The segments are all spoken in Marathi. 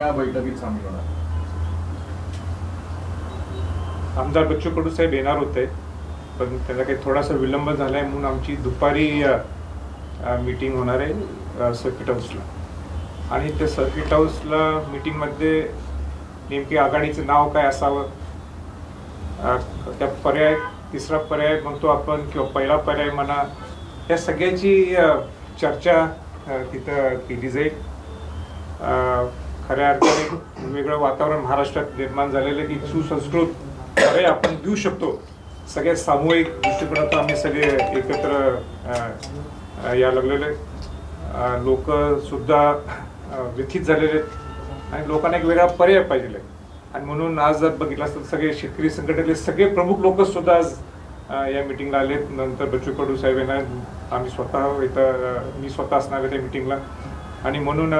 या बैठकीत सामील होणार. आमदार बच्चू कडू साहेब येणार होते पण त्याला काही थोडासा विलंब झालाय म्हणून आमची दुपारी मीटिंग होणार आहे सर्किट हाऊसला आणि त्या सर्किट हाऊसला मीटिंगमध्ये नेमकी आघाडीचं नाव काय असावं? त्या पर्याय तिसरा पर्याय म्हणतो आपण किंवा पहिला पर्याय म्हणा या सगळ्याची चर्चा तिथं केली जाईल. खऱ्या अर्थाने वेगळं वातावरण महाराष्ट्रात निर्माण झालेलं आहे. की सुसंस्कृत खरे आपण देऊ शकतो. सगळ्या सामूहिक दृष्टिकोनातून आम्ही सगळे एकत्र या लागलेले लोक सुद्धा व्यथित झालेले आहेत. आणि लोकांना एक वेगळा पर्याय पाहिजे आणि म्हणून आज जर बघितलं असतं तर सगळे शेतकरी संघटनेतले सगळे प्रमुख लोक सुद्धा आज या मिटिंगला आलेत. नंतर बच्चू कडू साहेब यांना आम्ही स्वतः इथं मी स्वतः असणार आहे त्या मिटिंगला. आणि म्हणून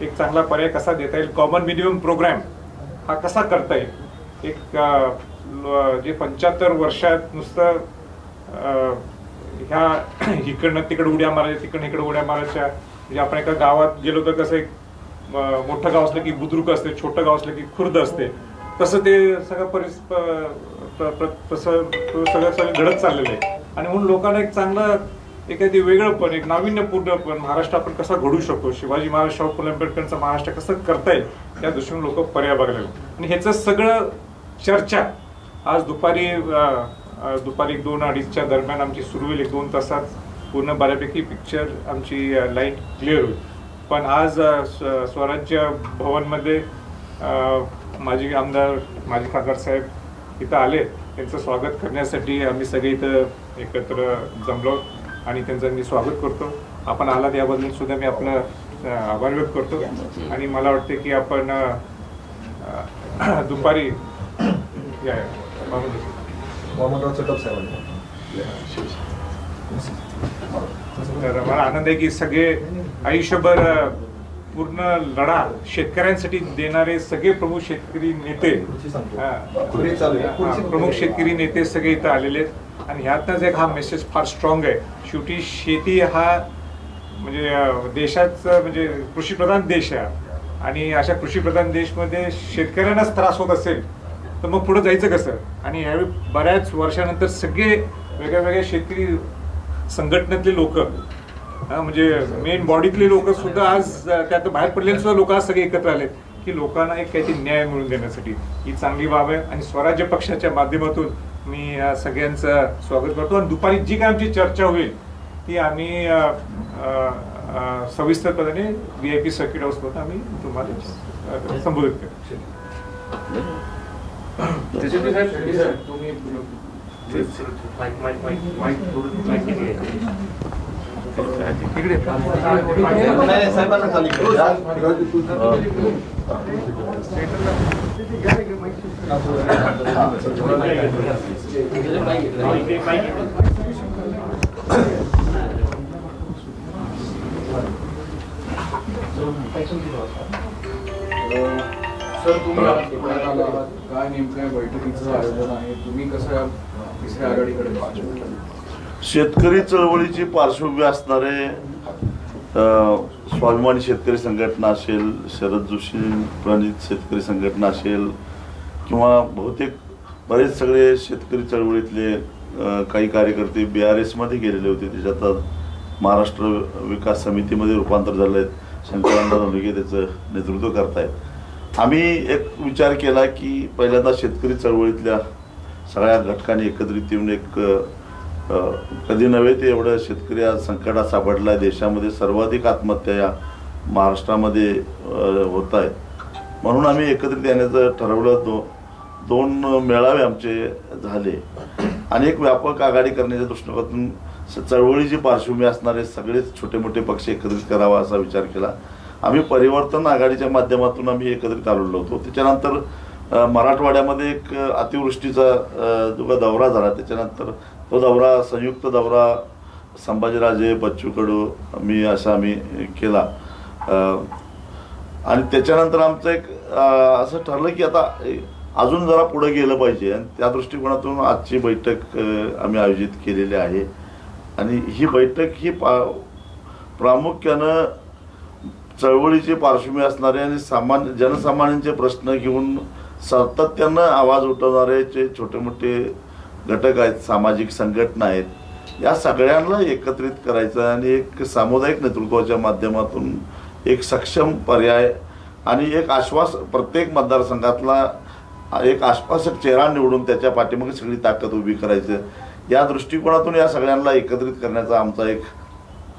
एक चांगला पर्याय कसा देता येईल? कॉमन मिनिमम प्रोग्राम हा कसा करता येईल? एक जे पंच्याहत्तर वर्षात नुसतं ह्या इकडनं तिकडं उड्या मारायच्या तिकडनं इकडं उड्या मारायच्या. म्हणजे आपण एका गावात गेलो तर कसं एक मोठं गाव असलं की बुद्रुक असते छोटं गाव असलं की खुर्द असते. तसं ते सगळं परिस प- तसं सगळं सगळं घडत चाललेलं आहे. आणि म्हणून लोकांना एक चांगलं एखादी वेगळं पण एक नाविन्यपूर्ण पण महाराष्ट्र आपण कसा घडू शकतो? शिवाजी महाराज शाहू फुले आंबेडकरांचा महाराष्ट्र कसं करता येईल या दृष्टीने लोक पर्याय बघायला आणि ह्याचं सगळं चर्चा आज दुपारी दुपारी एक दोन अडीचच्या दरम्यान आमची सुरू होईल एक दोन तासात पूर्ण बऱ्यापैकी पिक्चर आमची लाइट क्लिअर होईल. पण आज स्व- स्वराज्य भवनमध्ये माजी आमदार माजी खासदार साहेब इथं आले त्यांचं स्वागत करण्यासाठी आम्ही सगळे इथं एकत्र जमलो. आणि त्यांचं मी स्वागत करतो. आपण आलात याबद्दल सुद्धा मी आपलं आभार व्यक्त करतो. आणि मला वाटते की आपण दुपारी चटप साहेबांनी. तर मला आनंद आहे की सगळे आयुष्यभर पूर्ण लढा शेतकऱ्यांसाठी देणारे सगळे प्रमुख शेतकरी नेते प्रमुख शेतकरी नेते सगळे इथं आलेले आहेत. आणि ह्यातनंच एक हा मेसेज फार स्ट्रॉंग आहे. शेवटी शेती हा म्हणजे देशाचं म्हणजे कृषीप्रधान देश आहे. आणि अशा कृषीप्रधान देशमध्ये शेतकऱ्यांनाच त्रास होत असेल तर मग पुढं जायचं कसं? आणि यावेळी बऱ्याच वर्षानंतर सगळे वेगळ्या वेगळ्या शेतकरी संघटनेतले लोक म्हणजे मेन बॉडीतले लोक सुद्धा आज त्यात बाहेर पडलेले सुद्धा लोक आज सगळे एकत्र आलेत की लोकांना एक काहीतरी न्याय मिळवून देण्यासाठी. ही चांगली बाब आहे. आणि स्वराज्य पक्षाच्या माध्यमातून मी सगळ्यांचं स्वागत करतो. आणि दुपारी जी काय आमची चर्चा होईल ती आम्ही सविस्तरपणे व्ही आय पी सर्किट हाऊसमध्ये आम्ही तुम्हाला संबोधित करू शेट्टी सर तुम्ही आज पुण्यात आला आहात. काय नेमकं बैठकीचं आयोजन आहे? तुम्ही कसं या तिसऱ्या आघाडीकडे शेतकरी चळवळीची पार्श्वभूमी असणारे स्वाभिमानी शेतकरी संघटना असेल शरद जोशी प्रणित शेतकरी संघटना असेल किंवा बहुतेक बरेच सगळे शेतकरी चळवळीतले काही कार्यकर्ते बी आर एसमध्ये गेलेले होते. त्याच्यात आज महाराष्ट्र विकास समितीमध्ये रूपांतर झालं आहे शंकरांना धनुके त्याचं नेतृत्व करतायत. आम्ही एक विचार केला की पहिल्यांदा शेतकरी चळवळीतल्या सगळ्या घटकांनी एकत्रित येऊन एक कधी नव्हे ते एवढं शेतकरी आज संकटात सापडला आहे देशामध्ये सर्वाधिक आत्महत्या या महाराष्ट्रामध्ये होत आहेत म्हणून आम्ही एकत्रित येण्याचं ठरवलं. दो दोन मेळावे आमचे झाले. आणि एक व्यापक आघाडी करण्याच्या दृष्टिकोनातून चळवळीची पार्श्वभूमी असणारे सगळेच छोटे मोठे पक्ष एकत्रित करावा असा विचार केला. आम्ही परिवर्तन आघाडीच्या माध्यमातून आम्ही एकत्रित आलेलो होतो. त्याच्यानंतर मराठवाड्यामध्ये एक अतिवृष्टीचा जो का दौरा झाला त्याच्यानंतर तो दौरा संयुक्त दौरा संभाजीराजे बच्चू कडू मी असा आम्ही केला. आणि त्याच्यानंतर आमचं एक असं ठरलं की आता अजून जरा पुढे गेलं पाहिजे. आणि त्या दृष्टिकोनातून आजची बैठक आम्ही आयोजित केलेली आहे. आणि ही बैठक ही पा प्रामुख्यानं चळवळीची पार्श्वभूमी असणारे आणि सामान्य जनसामान्यांचे प्रश्न घेऊन सातत्यानं आवाज उठवणारे जे छोटे मोठे घटक आहेत सामाजिक संघटना आहेत या सगळ्यांना एकत्रित करायचं आणि एक सामुदायिक नेतृत्वाच्या माध्यमातून एक सक्षम पर्याय आणि एक आश्वास प्रत्येक मतदारसंघातला एक आश्वासक चेहरा निवडून त्याच्या पाठीमागे सगळी ताकद उभी करायचं. या दृष्टिकोनातून या सगळ्यांना एकत्रित करण्याचा आमचा एक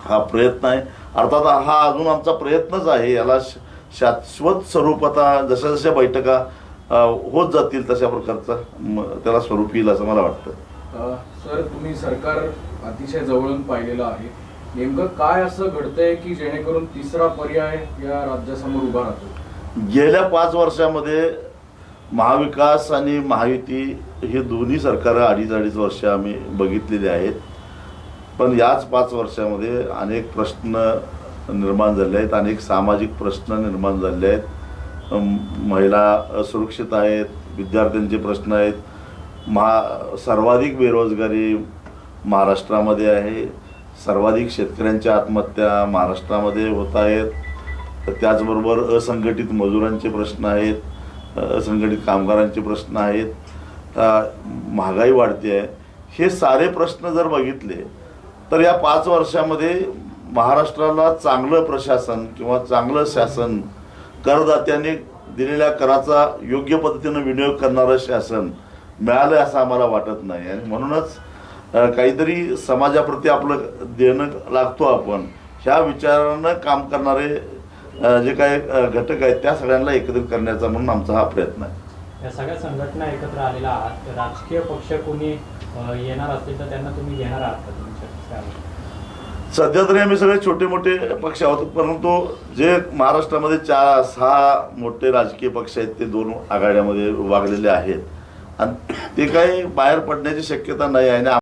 हा प्रयत्न आहे. अर्थात हा अजून आमचा प्रयत्नच आहे. याला शाश्वत स्वरूप आता जशा जशा बैठका होत जातील तशा प्रकारचा त्याला स्वरूप येईल असं मला वाटतं. सर तुम्ही सरकार अतिशय जवळून पाहिलेलं आहे. नेमकं काय असं घडतंय की जेणेकरून तिसरा पर्याय या राज्यासमोर उभा राहतो? गेल्या पाच वर्षामध्ये महाविकास आणि महायुती हे दोन्ही सरकारं अडीच अडीच वर्ष आम्ही बघितलेली आहेत. पण याच पाच वर्षामध्ये अनेक प्रश्न निर्माण झाले आहेत अनेक सामाजिक प्रश्न निर्माण झाले आहेत. महिला असुरक्षित आहेत विद्यार्थ्यांचे प्रश्न आहेत. महा सर्वाधिक बेरोजगारी महाराष्ट्रामध्ये आहे. सर्वाधिक शेतकऱ्यांच्या आत्महत्या महाराष्ट्रामध्ये होत आहेत. तर त्याचबरोबर असंघटित मजुरांचे प्रश्न आहेत. असंघटित कामगारांचे प्रश्न आहेत महागाई वाढते आहे. हे सारे प्रश्न जर बघितले तर या पाच वर्षामध्ये महाराष्ट्राला चांगलं प्रशासन किंवा चांगलं शासन करदात्याने दिलेल्या कराचा योग्य पद्धतीनं विनियोग करणारं शासन मिळालं असं आम्हाला वाटत नाही. आणि म्हणूनच काहीतरी समाजाप्रती आपलं देणं लागतो आपण. ह्या विचारानं काम करणारे जे काही अ, घटक आहेत त्या सगळ्यांना एकत्रित करण्याचा म्हणून आमचा हा प्रयत्न आहे. या सगळ्या संघटना एकत्र आलेल्या आहात. राजकीय पक्ष कोणी येणार असतील तर त्यांना तुम्ही घेणार आहात का तुमच्या? सध्या तरी आम्ही सगळे छोटे मोठे पक्ष आहोत परंतु जे महाराष्ट्रामध्ये चार सहा मोठे राजकीय पक्ष आहेत ते दोन आघाड्यामध्ये वागलेले आहेत. आणि ते काही बाहेर पडण्याची शक्यता नाही आहे आणि